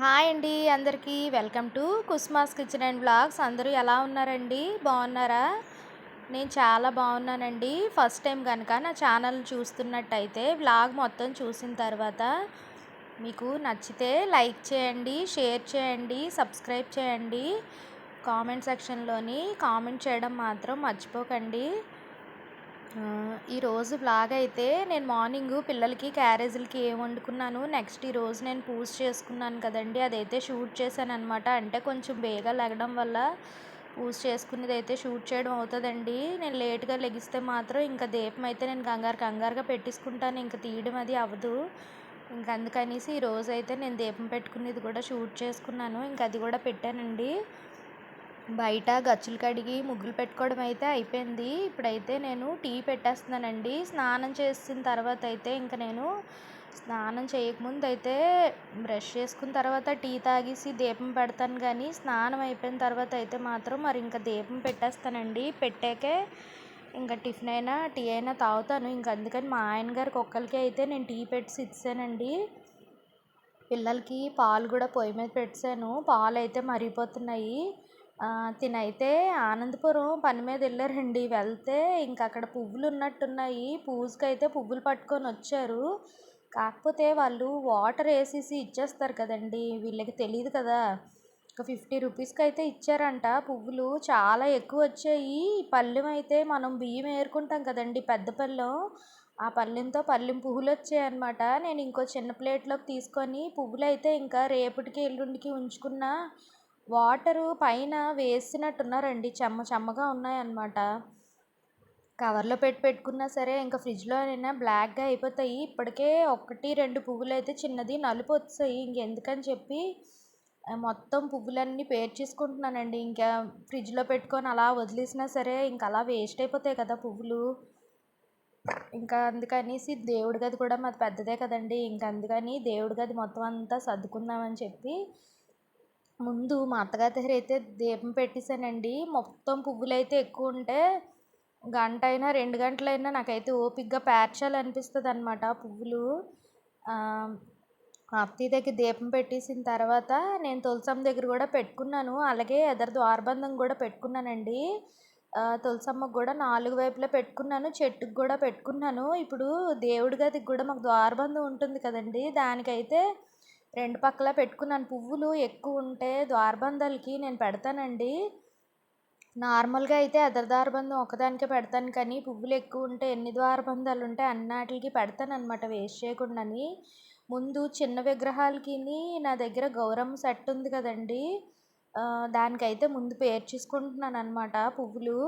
Hi అండి అందరికీ. Welcome to కుస్మాస్ kitchen and blogs. అందరూ ఎలా ఉన్నారండి? బాగున్నారా? నేను చాలా బాగున్నానండి. ఫస్ట్ టైం కనుక నా ఛానల్ చూస్తున్నట్టయితే బ్లాగ్ మొత్తం చూసిన తర్వాత మీకు నచ్చితే లైక్ చేయండి షేర్ చేయండి సబ్స్క్రైబ్ చేయండి. కామెంట్ సెక్షన్లోని కామెంట్ చేయడం మాత్రం మర్చిపోకండి. ఈరోజు బ్లాగ్ అయితే నేను మార్నింగ్ పిల్లలకి క్యారేజీలకి ఏం వండుకున్నాను? నెక్స్ట్ ఈరోజు నేను పూజ చేసుకున్నాను కదండి. అదైతే షూట్ చేశాను అనమాట అంటే కొంచెం బేగా లెగడం వల్ల పూజ చేసుకునేది అయితే షూట్ చేయడం అవుతుందండి. నేను లేట్గా లెగిస్తే మాత్రం ఇంకా దీపం అయితే నేను కంగారు కంగారుగా పెట్టేసుకుంటాను. ఇంకా తీయడం అది అవ్వదు. ఇంక అందుకనేసి ఈరోజు అయితే నేను దీపం పెట్టుకునేది కూడా షూట్ చేసుకున్నాను. ఇంకా అది కూడా పెట్టానండి. బయట గచ్చులు కడిగి ముగ్గులు పెట్టుకోవడం అయితే అయిపోయింది. ఇప్పుడైతే నేను టీ పెట్టేస్తున్నానండి. స్నానం చేసిన తర్వాత అయితే ఇంకా నేను స్నానం చేయకముందు అయితే బ్రష్ చేసుకున్న తర్వాత టీ తాగేసి దీపం పెడతాను కానీ స్నానం అయిపోయిన తర్వాత అయితే మాత్రం మరి ఇంకా దీపం పెట్టేస్తానండి. పెట్టాకే ఇంకా టిఫిన్ అయినా టీ అయినా తాగుతాను. ఇంకా అందుకని మా ఆయన గారికి ఒక్కరికి అయితే నేను టీ పెట్టి ఇచ్చానండి పిల్లలకి పాలు కూడా పొయ్యి మీద పెట్టాను పాలు అయితే మరిగిపోతున్నాయి. తినైతే ఆనందపురం పని మీద వెళ్ళారండి వెళ్తే ఇంక అక్కడ పువ్వులు ఉన్నట్టున్నాయి పూజకైతే పువ్వులు పట్టుకొని వచ్చారు. కాకపోతే వాళ్ళు వాటర్ వేసేసి ఇచ్చేస్తారు కదండి. వీళ్ళకి తెలియదు కదా. ఒక ఫిఫ్టీ రూపీస్కి అయితే ఇచ్చారంట పువ్వులు. చాలా ఎక్కువ వచ్చాయి పళ్ళెం అయితే మనం బియ్యం ఏరుకుంటాం కదండి పెద్ద పళ్ళెం. ఆ పళ్ళెంతో పళ్ళెం పువ్వులు వచ్చాయన్నమాట నేను ఇంకో చిన్న ప్లేట్లోకి తీసుకొని పువ్వులు అయితే ఇంకా రేపటికి ఎల్లుండికి ఉంచుకున్న. వాటరు పైన వేసినట్టున్నారండి చెమ్మ చెమ్మగా ఉన్నాయన్నమాట. కవర్లో పెట్టి పెట్టుకున్నా సరే ఇంకా ఫ్రిడ్జ్లో అయినా బ్లాక్గా అయిపోతాయి. ఇప్పటికే ఒకటి రెండు పువ్వులు అయితే చిన్నది నలుపు వస్తాయి ఇంకెందుకని చెప్పి మొత్తం పువ్వులన్నీ పేర్చేసుకుంటున్నానండి ఇంకా ఫ్రిడ్జ్లో పెట్టుకొని అలా వదిలేసినా సరే ఇంకా అలా వేస్ట్ అయిపోతాయి కదా పువ్వులు. ఇంకా అందుకనేసి దేవుడి గది కూడా మాది పెద్దదే కదండి. ఇంకా అందుకని దేవుడి గది మొత్తం అంతా సర్దుకుందామని చెప్పి ముందు మా అత్తగారి దగ్గర అయితే దీపం పెట్టేశానండి. మొత్తం పువ్వులు అయితే ఎక్కువ ఉంటే గంట అయినా రెండు గంటలైనా నాకైతే ఓపిక్గా పేర్చాలనిపిస్తుంది అనమాట పువ్వులు. అత్తయ్య దగ్గర దీపం పెట్టేసిన తర్వాత నేను తులసమ్మ దగ్గర కూడా పెట్టుకున్నాను. అలాగే ఎదరు ద్వారబంధం కూడా పెట్టుకున్నానండి. తులసమ్మకు కూడా నాలుగు వైపులా పెట్టుకున్నాను చెట్టుకు కూడా పెట్టుకున్నాను. ఇప్పుడు దేవుడి గదికి కూడా మాకు ద్వారబంధం ఉంటుంది కదండి. దానికైతే రెండు పక్కల పెట్టుకున్నాను. పువ్వులు ఎక్కువ ఉంటే ద్వారబంధాలకి నేను పెడతానండి. నార్మల్గా అయితే అదర్ ద్వారబంధం ఒకదానికే పెడతాను కానీ పువ్వులు ఎక్కువ ఉంటే ఎన్ని ద్వారబంధాలు ఉంటే అన్నాటికి పెడతాను అనమాట వేస్ట్ చేయకుండాని. ముందు చిన్న విగ్రహాలకి నా దగ్గర గౌరమ్మ సెట్ ఉంది కదండి. దానికైతే ముందు పేర్చేసుకుంటున్నాను అనమాట పువ్వులు.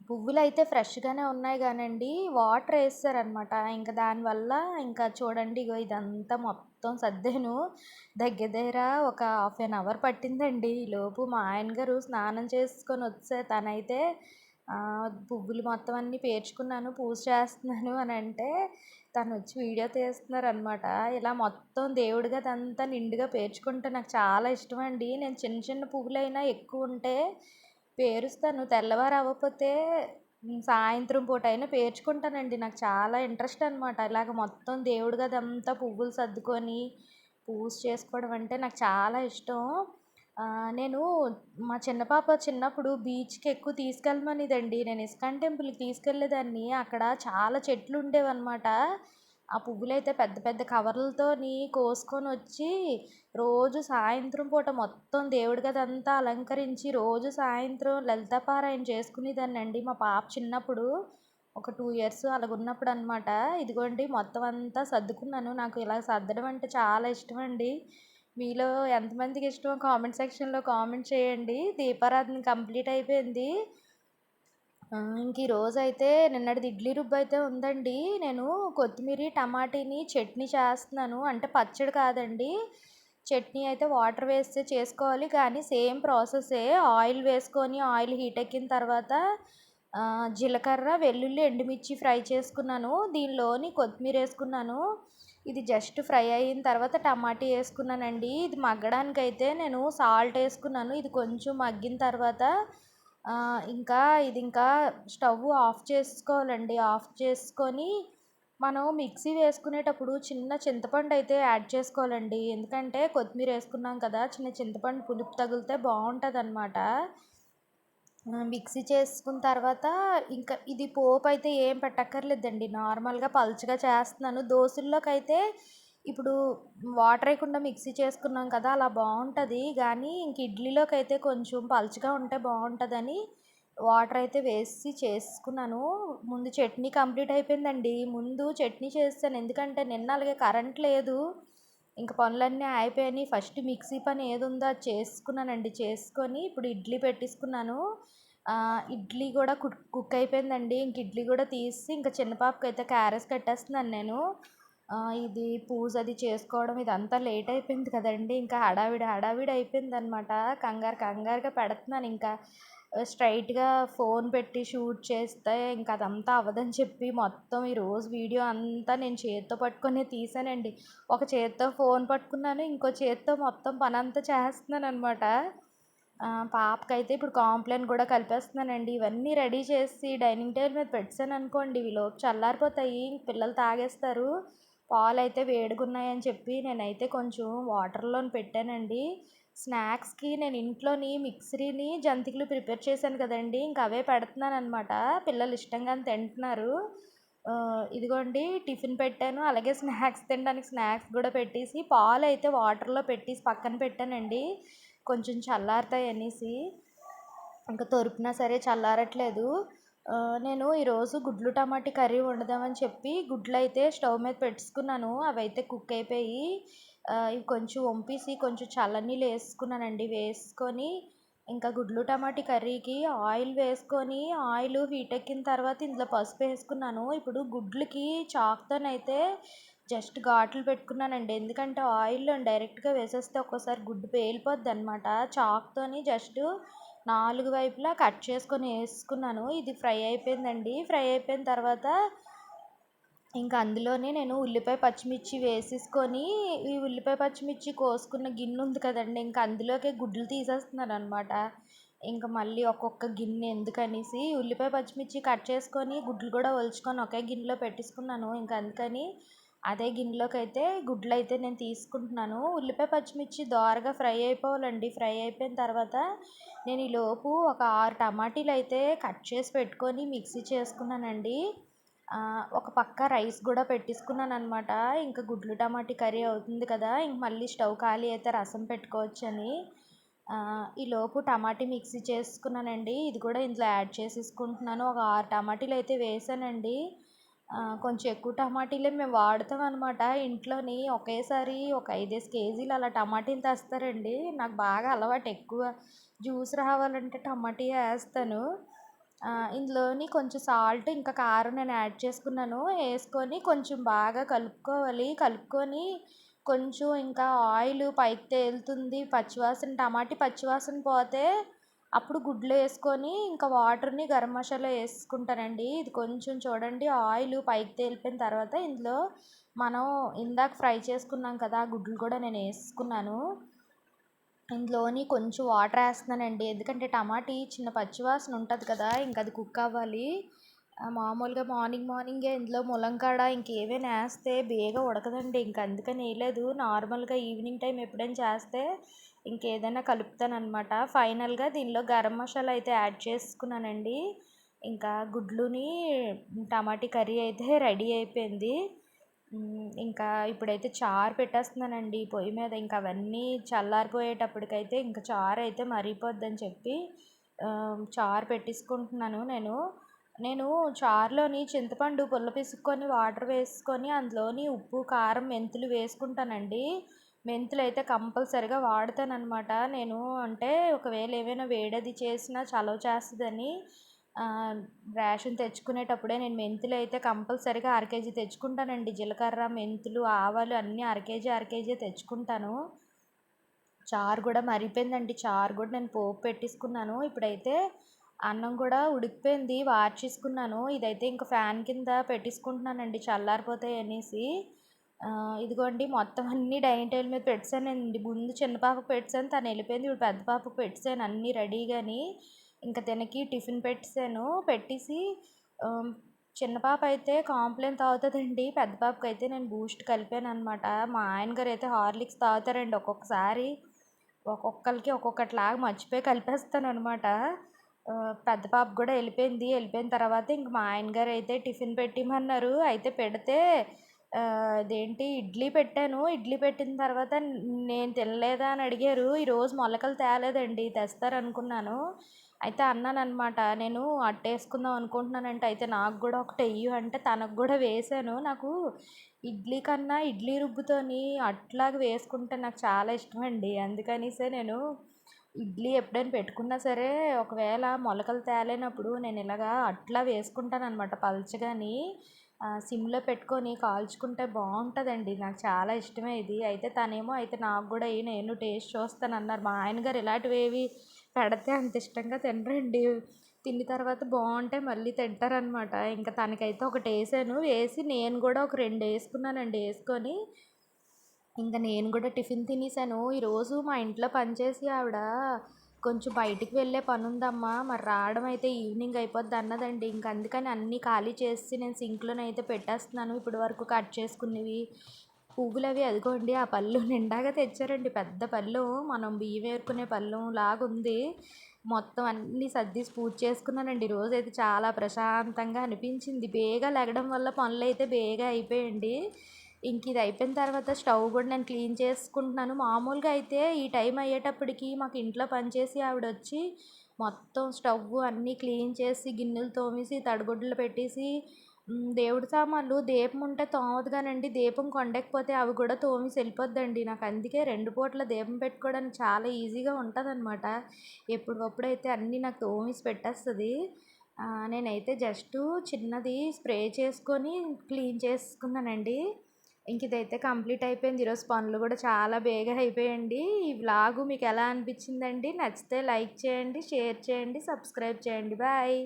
పువ్వులు అయితే ఫ్రెష్గానే ఉన్నాయి కానండి వాటర్ వేస్తారనమాట ఇంకా దానివల్ల ఇంకా చూడండి ఇగో ఇదంతా మొత్తం సర్దాను. దగ్గర దగ్గర ఒక హాఫ్ అన్ అవర్ పట్టిందండి. ఈలోపు మా ఆయన గారు స్నానం చేసుకొని వచ్చే తనైతే పువ్వులు మొత్తం అన్నీ పేర్చుకున్నాను పూజ చేస్తున్నాను అని అంటే తను వచ్చి వీడియో తీస్తున్నారు అనమాట ఇలా మొత్తం దేవుడిగా అదంతా నిండుగా పేర్చుకుంటే నాకు చాలా ఇష్టం అండి నేను చిన్న చిన్న పువ్వులైనా ఎక్కువ ఉంటే పేరుస్తాను. తెల్లవారు అవ్వకపోతే సాయంత్రం పూట అయినా పేర్చుకుంటానండి. నాకు చాలా ఇంట్రెస్ట్ అనమాట ఇలాగ మొత్తం దేవుడి గది అంతా పువ్వులు సర్దుకొని పూజ చేసుకోవడం అంటే నాకు చాలా ఇష్టం. నేను మా చిన్న పాప చిన్నప్పుడు బీచ్కి ఎక్కువ తీసుకెళ్ళమనేదండి. నేను ఇస్కాన్ టెంపుల్కి తీసుకెళ్ళేదాన్ని. అక్కడ చాలా చెట్లు ఉండేవన్నమాట ఆ పువ్వులు అయితే పెద్ద పెద్ద కవర్లతోని కోసుకొని వచ్చి రోజు సాయంత్రం పూట మొత్తం దేవుడి గది అంతా అలంకరించి రోజు సాయంత్రం లలిత పారాయణ చేసుకునేదాన్ని అండి మా పాప చిన్నప్పుడు ఒక టూ ఇయర్స్ అలాగున్నప్పుడు అనమాట ఇదిగోండి మొత్తం అంతా సర్దుకున్నాను. నాకు ఇలా సర్దడం అంటే చాలా ఇష్టం అండి మీలో ఎంతమందికి ఇష్టమో కామెంట్ సెక్షన్లో కామెంట్ చేయండి. దీపారాధన కంప్లీట్ అయిపోయింది. ఇంక ఈరోజైతే అయితే నిన్నటిది ఇడ్లీ రుబ్బు అయితే ఉందండి. నేను కొత్తిమీర టమాటీని చట్నీ చేస్తున్నాను. అంటే పచ్చడి కాదండి. చట్నీ అయితే వాటర్ వేస్తే చేసుకోవాలి. కానీ సేమ్ ప్రాసెసే. ఆయిల్ వేసుకొని ఆయిల్ హీట్ ఎక్కిన తర్వాత జీలకర్ర వెల్లుల్లి ఎండుమిర్చి ఫ్రై చేసుకున్నాను. దీనిలోని కొత్తిమీర వేసుకున్నాను. ఇది జస్ట్ ఫ్రై అయిన తర్వాత టమాటీ వేసుకున్నానండి. ఇది మగ్గడానికి అయితే నేను సాల్ట్ వేసుకున్నాను. ఇది కొంచెం మగ్గిన తర్వాత ఇంకా ఇది ఇంకా స్టవ్ ఆఫ్ చేసుకోవాలండి. ఆఫ్ చేసుకొని మనం మిక్సీ వేసుకునేటప్పుడు చిన్న చింతపండు అయితే యాడ్ చేసుకోవాలండి. ఎందుకంటే కొత్తిమీర వేసుకున్నాం కదా చిన్న చింతపండు పులుపు తగిలితే బాగుంటుంది అనమాట మిక్సీ చేసుకున్న తర్వాత ఇంకా ఇది పోపు అయితే ఏం పెట్టక్కర్లేదండి. నార్మల్గా పలుచగా చేస్తున్నాను. దోశల్లోకి అయితే ఇప్పుడు వాటర్ వేయకుండా మిక్సీ చేసుకున్నాం కదా అలా బాగుంటుంది. కానీ ఇంక ఇడ్లీలోకి అయితే కొంచెం పలుచగా ఉంటే బాగుంటుందని వాటర్ అయితే వేసి చేసుకున్నాను. ముందు చట్నీ కంప్లీట్ అయిపోయిందండి. ముందు చట్నీ చేస్తాను. ఎందుకంటే నిన్న అలాగే కరెంట్ లేదు. ఇంకా పనులన్నీ అయిపోయాయి. ఫస్ట్ మిక్సీ పని ఏది ఉందో అది చేసుకున్నానండి. చేసుకొని ఇప్పుడు ఇడ్లీ పెట్టేసుకున్నాను. ఇడ్లీ కూడా కుక్ కుక్ అయిపోయిందండి. ఇంక ఇడ్లీ కూడా తీసి ఇంకా చిన్న పాపకి అయితే క్యారెస్ కట్టేస్తున్నాను నేను. ఇది పూజ అది చేసుకోవడం ఇదంతా లేట్ అయిపోయింది కదండి. ఇంకా హడావిడి హడావిడి అయిపోయింది అనమాట కంగారు కంగారుగా పెడుతున్నాను. ఇంకా స్ట్రైట్గా ఫోన్ పెట్టి షూట్ చేస్తే ఇంకా అదంతా అవ్వదని చెప్పి మొత్తం ఈరోజు వీడియో అంతా నేను చేతితో పట్టుకునే తీసానండి. ఒక చేతితో ఫోన్ పట్టుకున్నాను. ఇంకో చేతితో మొత్తం పని అంతా చేస్తున్నాను అనమాట పాపకైతే ఇప్పుడు కాంప్లైంట్ కూడా కలిపేస్తున్నానండి. ఇవన్నీ రెడీ చేసి డైనింగ్ టేబుల్ మీద పెట్టాను అనుకోండి. ఈలోపు చల్లారిపోతాయి. పిల్లలు తాగేస్తారు. పాలు అయితే వేడిగా ఉన్నాయని చెప్పి నేనైతే కొంచెం వాటర్లో పెట్టానండి. స్నాక్స్కి నేను ఇంట్లోని మిక్సీని జంతికలు ప్రిపేర్ చేశాను కదండి. ఇంకా అవే పెడుతున్నాను అనమాట పిల్లలు ఇష్టంగా తింటున్నారు. ఇదిగోండి టిఫిన్ పెట్టాను. అలాగే స్నాక్స్ తినడానికి స్నాక్స్ కూడా పెట్టేసి పాలు అయితే వాటర్లో పెట్టేసి పక్కన పెట్టానండి. కొంచెం చల్లారుతాయి అనేసి. ఇంకా తొరిపినా సరే చల్లారట్లేదు. నేను ఈరోజు గుడ్లు టమాటా కర్రీ వండుదామని చెప్పి గుడ్లు అయితే స్టవ్ మీద పెట్టుకున్నాను. అవి అయితే కుక్ అయిపోయి ఇవి కొంచెం వంపేసి కొంచెం చల్లనీళ్ళు వేసుకున్నానండి. వేసుకొని ఇంకా గుడ్లు టమాటా కర్రీకి ఆయిల్ వేసుకొని ఆయిల్ హీట్ ఎక్కిన తర్వాత ఇందులో పసుపు వేసుకున్నాను. ఇప్పుడు గుడ్లకి చాక్తోనైతే జస్ట్ ఘాట్లు పెట్టుకున్నానండి. ఎందుకంటే ఆయిల్లో డైరెక్ట్గా వేసేస్తే ఒక్కోసారి గుడ్డు పేలిపోద్ది అనమాట చాక్తోని జస్ట్ నాలుగు వైపులా కట్ చేసుకొని వేసుకున్నాను. ఇది ఫ్రై అయిపోయిందండి. ఫ్రై అయిపోయిన తర్వాత ఇంకా అందులోనే నేను ఉల్లిపాయ పచ్చిమిర్చి వేసేసుకొని ఈ ఉల్లిపాయ పచ్చిమిర్చి కోసుకున్న గిన్నె ఉంది కదండి ఇంకా అందులోకే గుడ్లు తీసేస్తున్నాను అనమాట ఇంకా మళ్ళీ ఒక్కొక్క గిన్నె ఎందుకనేసి ఉల్లిపాయ పచ్చిమిర్చి కట్ చేసుకొని గుడ్లు కూడా ఒలుచుకొని ఒకే గిన్నెలో పెట్టేసుకున్నాను. ఇంకా అందుకని అదే గిన్నెలోకి అయితే గుడ్లు అయితే నేను తీసుకుంటున్నాను. ఉల్లిపాయ పచ్చిమిర్చి దోరగా ఫ్రై అయిపోవాలండి. ఫ్రై అయిపోయిన తర్వాత నేను ఈలోపు ఒక ఆరు టమాటీలు అయితే కట్ చేసి పెట్టుకొని మిక్సీ చేసుకున్నానండి. ఒక పక్క రైస్ కూడా పెట్టేసుకున్నాను అనమాట ఇంకా గుడ్లు టమాటీ కర్రీ అవుతుంది కదా ఇంక మళ్ళీ స్టవ్ ఖాళీ అయితే రసం పెట్టుకోవచ్చని. ఈలోపు టమాటీ మిక్సీ చేసుకున్నానండి. ఇది కూడా ఇందులో యాడ్ చేసేసుకుంటున్నాను. ఒక ఆరు టమాటీలు అయితే వేసానండి. కొంచెం ఎక్కువ టమాటీలే మేము వాడతాం అనమాట ఇంట్లోని ఒకేసారి ఒక ఐదేసి కేజీలు అలా టమాటీలు తెస్తారండి. నాకు బాగా అలవాటు ఎక్కువ. జ్యూస్ రావాలంటే టమాటీ వేస్తాను. ఇందులోని కొంచెం సాల్ట్ ఇంకా కారం నేను యాడ్ చేసుకున్నాను. వేసుకొని కొంచెం బాగా కలుపుకోవాలి. కలుపుకొని కొంచెం ఇంకా ఆయిల్ పైకి తేలుతుంది. పచ్చివాసన టమాటీ పచ్చివాసన పోతే అప్పుడు గుడ్లు వేసుకొని ఇంకా వాటర్ని గరం మసాలా వేసుకుంటానండి. ఇది కొంచెం చూడండి ఆయిల్ పైకి తేలిపోయిన తర్వాత ఇందులో మనం ఇందాక ఫ్రై చేసుకున్నాం కదా గుడ్లు కూడా నేను వేసుకున్నాను. ఇందులోని కొంచెం వాటర్ వేస్తున్నానండి. ఎందుకంటే టమాటీ చిన్న పచ్చివాసన ఉంటుంది కదా ఇంకా అది కుక్ అవ్వాలి. మామూలుగా మార్నింగ్ మార్నింగే ఇందులో ములంకాడ ఇంకేమైనా వేస్తే బేగా ఉడకదండి. ఇంక అందుకని వేయలేదు నార్మల్గా ఈవినింగ్ టైం ఎప్పుడైనా చేస్తే ఇంకేదైనా కలుపుతాను అనమాట ఫైనల్గా దీనిలో గరం మసాలా అయితే యాడ్ చేసుకున్నానండి. ఇంకా గుడ్లుని టమాటీ కర్రీ అయితే రెడీ అయిపోయింది. ఇంకా ఇప్పుడైతే చారు పెట్టేస్తున్నానండి పొయ్యి మీద. ఇంకా అవన్నీ చల్లారిపోయేటప్పటికైతే ఇంకా చారు అయితే మరిగిపోద్దని చెప్పి చారు పెట్టేసుకుంటున్నాను నేను. నేను చారులోని చింతపండు పుల్ల పిసుక్కొని వాటర్ వేసుకొని అందులోని ఉప్పు కారం మెంతులు వేసుకుంటానండి. మెంతులు అయితే కంపల్సరిగా వాడతానన్నమాట. నేను అంటే ఒకవేళ ఏమైనా వేడది చేసినా చలవ చేస్తుందని రేషన్ తెచ్చుకునేటప్పుడే నేను మెంతులు అయితే కంపల్సరిగా అర కేజీ తెచ్చుకుంటానండి. జీలకర్ర మెంతులు ఆవాలు అన్నీ అర కేజీ అర కేజీ తెచ్చుకుంటాను. చారు కూడా మరిగిపోయిందండి. చారు కూడా నేను పోపు పెట్టేసుకున్నాను. ఇప్పుడైతే అన్నం కూడా ఉడికిపోయింది వార్చేసుకున్నాను. ఇదైతే ఇంకా ఫ్యాన్ కింద పెట్టేసుకుంటున్నానండి చల్లారిపోతాయి అనేసి. ఇదిగోండి మొత్తం అన్ని డైనింగ్ టేబుల్ మీద పెట్టానండి ముందు చిన్న పాపకు పెట్టాను తను వెళ్ళిపోయింది. ఇప్పుడు పెద్ద పాపకు పెట్టాను అన్నీ రెడీగాని. ఇంకా తనకి టిఫిన్ పెట్టాను పెట్టేసి చిన్న పాప అయితే కాంప్లైన్ తాగుతుందండి. పెద్ద పాపకి అయితే నేను బూస్ట్ కలిపాను అనమాట మా ఆయన గారు అయితే హార్లిక్స్ తాగుతారండి ఒక్కొక్కసారి. ఒక్కొక్కరికి ఒక్కొక్కటిలాగా మర్చిపోయి కలిపేస్తాను అనమాట పెద్ద పాప కూడా వెళ్ళిపోయింది. వెళ్ళిపోయిన తర్వాత ఇంక మా ఆయన గారు అయితే టిఫిన్ పెట్టిమన్నారు. అయితే పెడితే అదేంటి ఇడ్లీ పెట్టాను. ఇడ్లీ పెట్టిన తర్వాత నేను తినలేదా అని అడిగారు. ఈరోజు మొలకలు తేలేదండి తెస్తారనుకున్నాను. అయితే అన్నాను అనమాట నేను అట్టేసుకుందాం అనుకుంటున్నానంటే. అయితే నాకు కూడా ఒకటి వెయ్యి అంటే తనకు కూడా వేసాను నాకు ఇడ్లీ కన్నా ఇడ్లీ రుబ్బుతోని అట్లాగా వేసుకుంటే నాకు చాలా ఇష్టం అండి అందుకనిసే నేను ఇడ్లీ ఎప్పుడైనా పెట్టుకున్నా సరే ఒకవేళ మొలకలు తేలేనప్పుడు నేను ఇలాగా అట్లా వేసుకుంటాను అనమాట పలచగాని సిమ్లో పెట్టుకొని కాల్చుకుంటే బాగుంటుందండి. నాకు చాలా ఇష్టమే ఇది. అయితే తనేమో అయితే నాకు కూడా నేను టేస్ట్ చూస్తాను అన్నారు మా ఆయన గారు ఇలాంటివి ఏవి పెడితే అంత ఇష్టంగా తినరండి. తిన్న తర్వాత బాగుంటే మళ్ళీ తింటారనమాట ఇంకా తనకైతే ఒకటి వేసాను. వేసి నేను కూడా ఒక రెండు వేసుకున్నానండి వేసుకొని. ఇంకా నేను కూడా టిఫిన్ తినేసాను. ఈరోజు మా ఇంట్లో పనిచేసి ఆవిడ కొంచెం బయటికి వెళ్ళే పని ఉందమ్మా మరి రావడం అయితే ఈవినింగ్ అయిపోద్ది అన్నదండి. ఇంక అందుకని అన్నీ ఖాళీ చేసి నేను సింక్లోనైతే పెట్టేస్తున్నాను. ఇప్పటి వరకు కట్ చేసుకున్నవి పువ్వులు అవి అదిగోండి ఆ పళ్ళు నిండాగా తెచ్చారండి. పెద్ద పళ్ళు. మనం బియ్యం వేరుకునే పళ్ళు లాగా ఉంది మొత్తం అన్నీ సర్ది పూజ చేసుకున్నానండి. రోజు అయితే చాలా ప్రశాంతంగా అనిపించింది. బేగా లెగడం వల్ల పనులు అయితే బేగా అయిపోయండి ఇంక ఇది అయిపోయిన తర్వాత స్టవ్ కూడా నేను క్లీన్ చేసుకుంటున్నాను. మామూలుగా అయితే ఈ టైం అయ్యేటప్పటికి మాకు ఇంట్లో పనిచేసి ఆవిడ వచ్చి మొత్తం స్టవ్ అన్నీ క్లీన్ చేసి గిన్నెలు తోమేసి తడిగుడ్డలు పెట్టేసి దేవుడి సామాన్లు దీపం ఉంటే తోమదు కానండి దీపం కొండకపోతే అవి కూడా తోమేసి వెళ్ళిపోద్దండి. నాకు అందుకే రెండు పూట్ల దీపం పెట్టుకోవడానికి చాలా ఈజీగా ఉంటుంది అనమాట అయితే అన్నీ నాకు తోమేసి పెట్టేస్తుంది. నేనైతే జస్ట్ చిన్నది స్ప్రే చేసుకొని క్లీన్ చేసుకున్నానండి. ఇంక ఇదైతే కంప్లీట్ అయిపోయింది. ఈరోజు పనులు కూడా చాలా బేగా అయిపోయండి ఈ వ్లాగు మీకు ఎలా అనిపించిందండి? నచ్చితే లైక్ చేయండి షేర్ చేయండి సబ్స్క్రైబ్ చేయండి. బాయ్.